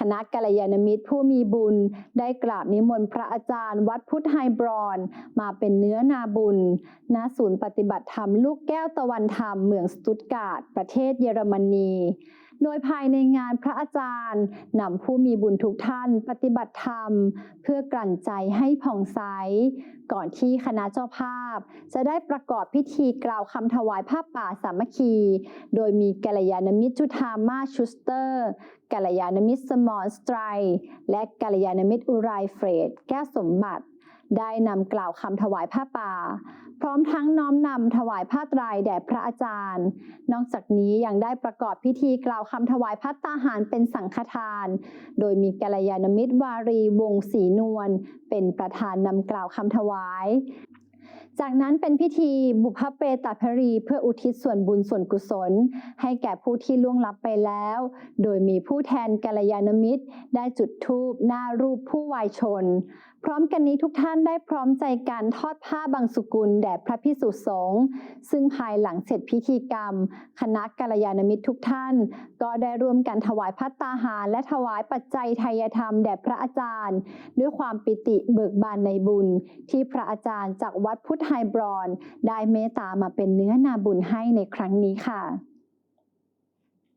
คณะกัลยาณมิตรผู้มีบุญ ได้กราบนิมนต์พระอาจารย์ วัดพุทธไฮบรอน มาเป็นเนื้อนาบุญ ณ ศูนย์ปฏิบัติธรรมลูกแก้วตะวันธรรมเมืองสตุตการ์ดประเทศเยอรมนี โดยภายในงานพระอาจารย์นำผู้มีบุญทุกท่านปฏิบัติธรรม เพื่อกลั่นใจให้ผ่องใส ก่อนที่คณะเจ้าภาพ จะได้ประกอบพิธีกล่าวคำถวายผ้าป่าสามัคคี โดยมีกัลยาณมิตรจุธามาชูสเตอร์กัลยาณมิตรสมอลสไตร และกัลยาณมิตรอุไรเฟรด แก้สมบัติ ได้นำกล่าวคำถวายผ้าป่า พร้อมทั้งน้อมนำถวายผ้าไตรแด่พระอาจารย์ นอกจากนี้ยังได้ประกอบพิธีกล่าวคำถวายพัตตาหารเป็นสังฆทาน โดยมีกัลยาณมิตรวารีวงศรีนวลเป็นประธานนำกล่าวคำถวายจากนั้นเป็นพิธีบุพเพตาภรีเพื่ออุทิศส่วนบุญส่วนกุศล ให้แก่ผู้ที่ล่วงลับไปแล้ว โดยมีผู้แทนกัลยาณมิตร ได้จุดธูปหน้ารูปผู้วายชน พร้อมกันนี้ทุกท่านได้พร้อมใจการทอดผ้าบางสุกุลแด่พระพิสุสงฆ์ซึ่งภายหลังเสร็จพิธีกรรม คณะกัลยาณมิตรทุกท่าน ก็ได้ร่วมกันถวายพัตตาหาร และถวายปัจจัยทายธรรมแด่พระอาจารย์ ด้วยความปิติเบิกบานในบุญ ที่พระอาจารย์จากวัดพุทธไฮบรอน ได้เมตตามาเป็นเนื้อนาบุญให้ในครั้งนี้ค่ะ